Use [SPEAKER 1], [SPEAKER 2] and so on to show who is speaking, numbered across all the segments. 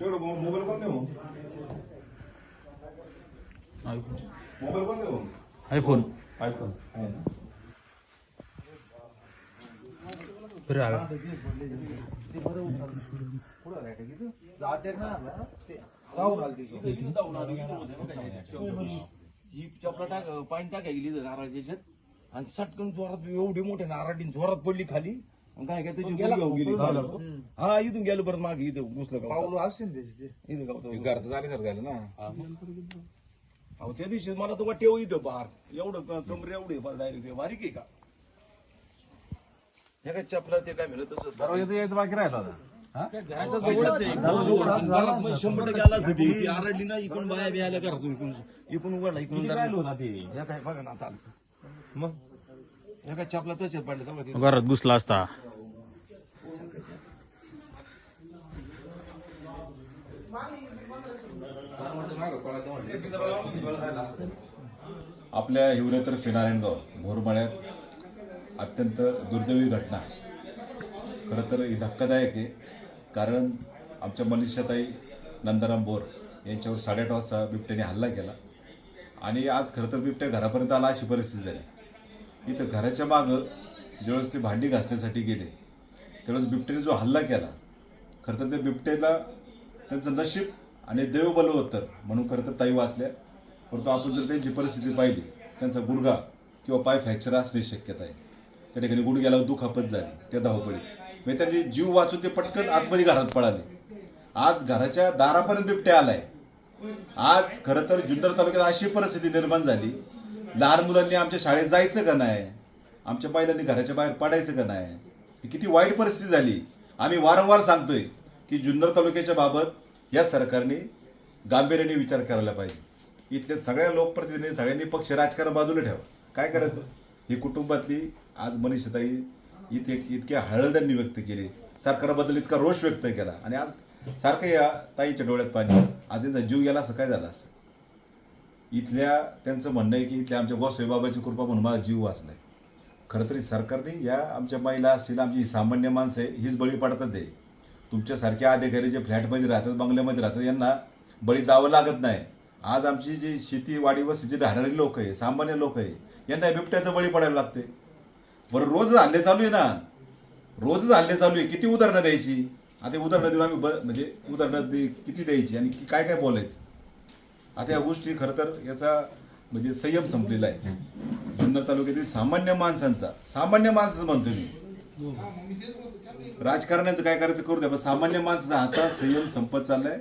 [SPEAKER 1] तेवढं मोबाईल कोण देऊ मोबाईल कोण देऊ
[SPEAKER 2] आयफोन
[SPEAKER 1] आयफोन
[SPEAKER 3] ही चपला टाक पाणी टाकाय गेली नारळाच्या आणि सटकन जोरात एवढी मोठ्या नारळी जोरात पडली खाली काय काय त्याची गुडघ्यावर गेली हा इथून गेलो परत मागे इथं घुसलं का? इथं गावतो
[SPEAKER 1] घरचं झाले सर झालं ना
[SPEAKER 3] अहो त्या दिवशी मला तर वाटते इथं बाहेर. एवढं क- कमरे एवढे डायरेक्ट बारीक आहे का? हे काय चपला ते काय म्हणत तसं?
[SPEAKER 1] दरवाजा यायचं बाकी राहिला होता
[SPEAKER 3] घरात मग शंभर टक्के आला असं ती आरडली ना इकडून बाया बियाला घरातून इकडून. इकडून उघडला इकडून राहिलो या काय बघा ना आता. मग? तसेच पडले.
[SPEAKER 2] घरात घुसला असता.
[SPEAKER 4] आपल्या हिवरेतर्फे नारायणगाव भोरमाळ्यात अत्यंत दुर्दैवी घटना. खरं तर ही धक्कादायक आहे. कारण आमच्या मनीषाताई नंदाराम बोर यांच्यावर साडेआठ वाजता बिबट्याने हल्ला केला. आणि आज खरं तर बिबट्या घरापर्यंत आला अशी परिस्थिती झाली. इथं घराच्या मागं ज्यावेळेस ते भांडी घासण्यासाठी गेले त्यावेळेस बिबट्याने जो हल्ला केला खरं तर त्या बिबट्याला त्यांचं नशीब आणि देव बलवत्तर म्हणून खरं तर ताई वाचल्या. परंतु आपण जर त्यांची परिस्थिती पाहिली त्यांचा गुडघा किंवा पाय फ्रॅक्चर असण्याची शक्यता आहे. त्या ठिकाणी गुडघ्याला दुखापत झाली त्या धावपळी म्हणजे त्यांनी जीव वाचून ते पटकन आतमध्ये घरात पळाले. आज घराच्या दारापर्यंत बिबट्या आलाय. आज खरं तर जुन्नर तालुक्यात अशी परिस्थिती निर्माण झाली लहान मुलांनी आमच्या शाळेत जायचं का नाही? आमच्या महिलांनी घराच्या बाहेर पडायचं का नाही? ही किती वाईट परिस्थिती झाली. आम्ही वारंवार सांगतोय की जुन्नर तालुक्याच्या बाबत या सरकारने गांभीर्याने विचार करायला पाहिजे. इथल्या सगळ्या लोकप्रतिनिधी सगळ्यांनी पक्ष राजकारण बाजूला ठेवा. काय करायचं? ही कुटुंबातली आज मनीषताई इथे इतक्या हळदांनी व्यक्त केली. सरकारबद्दल इतका रोष व्यक्त केला. आणि आज सारखं या ताईच्या डोळ्यात पाणी. आज त्यांचा जीव गेला असं काय झालं असं इथल्या त्यांचं म्हणणं आहे की इथल्या आमच्या गोसाई बाबाची कृपा म्हणून माझा जीव वाचला आहे खरं तरी सरकारने या आमच्या महिला असतील आमची सामान्य माणसं आहे हीच बळी पडतात आहे तुमच्यासारख्या अधिकारी जे फ्लॅटमध्ये राहतात बंगल्यामध्ये राहतात यांना बळी जावं लागत नाही. आज आमची जी शेती वाडी राहणारी लोक आहे सामान्य लोक आहे यांना बिबट्याचं बळी पडायला लागते बरं रोज हल्ले चालू आहे ना? रोजच हल्ले चालू आहे. किती उदाहरणं द्यायची? आता उदाहरणं देऊन आम्ही ब म्हणजे उदाहरणं दे किती द्यायची आणि की- काय काय बोलायचं? आता या गोष्टी खरं तर याचा म्हणजे संयम संपलेला आहे. जुन्नर तालुक्यातील सामान्य माणसांचा सामान्य माणसाचं म्हणतो मी. राजकारण्याचं काय करायचं करू द्या पण सामान्य माणसाचा आता संयम संपत चाललाय.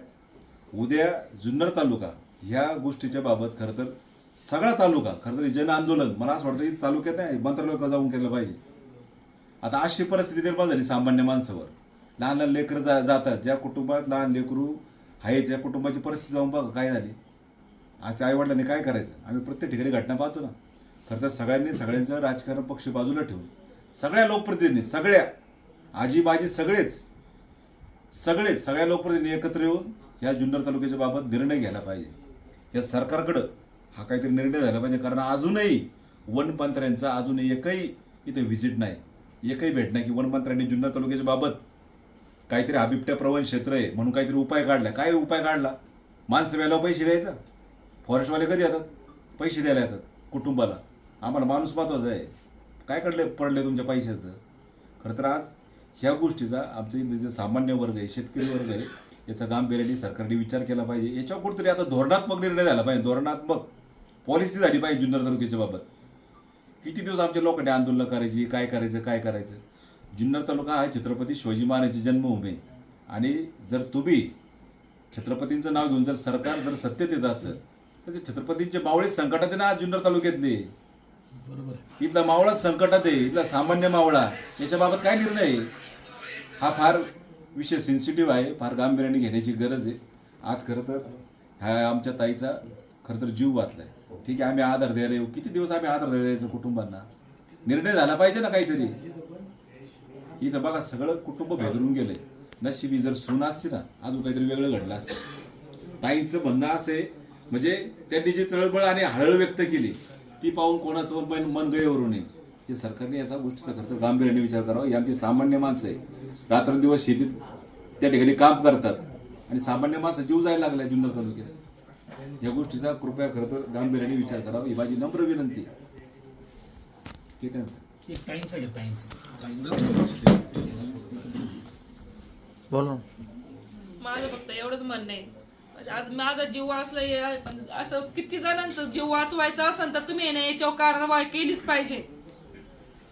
[SPEAKER 4] उद्या जुन्नर तालुका ह्या गोष्टीच्या बाबत खरं तर सगळा तालुका खरं तर जन आंदोलन मला असं वाटतं की तालुक्यात नाही मंत्रालयात जाऊन केलं पाहिजे? आता अशी परिस्थिती निर्माण झाली सामान्य माणसावर. लहान लहान लेकरं जा जातात ज्या कुटुंबात लहान लेकरू आहेत त्या कुटुंबाची परिस्थिती जाऊन बघा काय झाली? आज त्या आईवडिलांनी काय करायचं? आम्ही प्रत्येक ठिकाणी घटना पाहतो ना. खरं तर सगळ्यांनी सगळ्यांचं राजकारण पक्ष बाजूला ठेवून सगळ्या लोकप्रतिनिधी सगळ्या आजीबाजी सगळेच सगळेच सगळ्या लोकप्रतिनिधी एकत्र येऊन या जुन्नर तालुक्याच्या बाबत निर्णय घ्यायला पाहिजे. या सरकारकडं हा काहीतरी निर्णय झाला पाहिजे कारण अजूनही वनमंत्र्यांचा अजूनही एकही इथे व्हिजिट नाही. एकही भेट नाही की वनमंत्र्यांनी जुन्नर तालुक्याच्या बाबत काहीतरी हा बिबट्या प्रवण क्षेत्र आहे म्हणून काहीतरी उपाय काढला. काय उपाय काढला? माणसं व्यायला पैसे द्यायचा. फॉरेस्टवाले कधी येतात? पैसे द्यायला येतात कुटुंबाला. आम्हाला माणूस महत्त्वाचा आहे. काय कडले पडले तुमच्या पैशाचं? खरं तर आज ह्या गोष्टीचा आमचे जे सामान्य वर्ग आहे शेतकरी वर्ग आहे याचा गांभीर्याने सरकारने विचार केला पाहिजे. याच्यावर कुठेतरी आता धोरणात्मक निर्णय झाला पाहिजे. धोरणात्मक पॉलिसी झाली पाहिजे जुन्नर तालुक्याच्या बाबत. किती दिवस आमच्या लोकांनी आंदोलन करायची काय करायचं काय करायचं? जुन्नर तालुका हा छत्रपती शिवाजी महाराजांची जन्मभूमी आणि जर तुम्ही छत्रपतींचं नाव घेऊन जर सरकार जर सत्तेत येत असेल ते छत्रपतींचे मावळे संकटात आहे ना जुन्नर तालुक्यातले. इथला मावळा संकटात आहे इथला सामान्य मावळा. याच्याबाबत काय निर्णय? आहे हा फार विषय सेन्सिटिव्ह आहे फार गांभीर्याने घेण्याची गरज आहे. आज खरं तर ह्या आमच्या ताईचा खरं तर जीव वाचलाय. ठीक आहे आम्ही आधार द्यायला येऊ. किती दिवस आम्ही आधार द्यायचं कुटुंबांना? निर्णय झाला पाहिजे ना काहीतरी. इथं बघा सगळं कुटुंब भेदरून गेलंय. नशिबी जर सून असते ना अजून काहीतरी वेगळं घडलं असतं. ताईंचं म्हणणं असं आहे म्हणजे त्यांनी जी तळबळ आणि हळळ व्यक्त केली. ती पाहून कोणाचं पण मन गयवरून नये. हे सरकारने याचा गोष्टीचा खरं तर गांभीर्याने विचार करावा. ही आमची सामान्य माणसं आहे. रात्रंदिवस शेतीत त्या ठिकाणी काम करतात.
[SPEAKER 2] आणि सामान्य माणसं जीव जायला लागलाय जुन्नर तालुक्यात. या गोष्टीचा कृपया खरं तर गांभीर्याने विचार करावा. ही माझी नम्र विनंती. आहे. ठीक आहे ना?
[SPEAKER 5] माझं फक्त एवढंच म्हणणं आहे. आज माझा जीव वाचला पण असं किती जणांचं जीव वाचवायचा असेल तर तुम्ही ना याच्यावर कारवाई केलीच पाहिजे.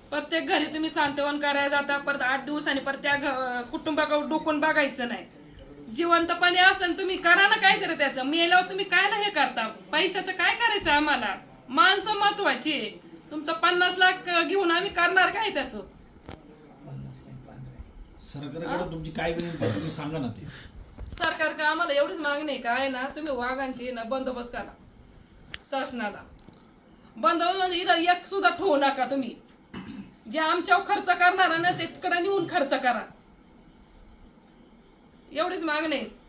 [SPEAKER 5] प्रत्येक घरी तुम्ही सांत्वन करायला जाता परत आठ दिवसांनी परत त्या कुटुंबाकडे डोकून बघायचं नाही. जिवंतपणे असेल तुम्ही करा ना काहीतरी त्याचं. मेल्यावर तुम्ही काय ना हे करता? पैशाचं काय करायचं आम्हाला? माणसं महत्वाची आहे. तुमचं पन्नास लाख घेऊन आम्ही करणार काय त्याचं?
[SPEAKER 6] सरकारकडे तुमची काय विनंती तुम्ही सांगा ना ते.
[SPEAKER 5] सरकारकडे आम्हाला एवढीच मागणी आहे काय ना तुम्ही वाघांची ना बंदोबस्त करा. शासनाला. बंदोबस्त म्हणजे इथं एक सुद्धा ठेवू नका तुम्ही. जे आमच्यावर खर्च करणार ना ते तिकडे नेऊन खर्च करा. एवढीच मागणी आहे.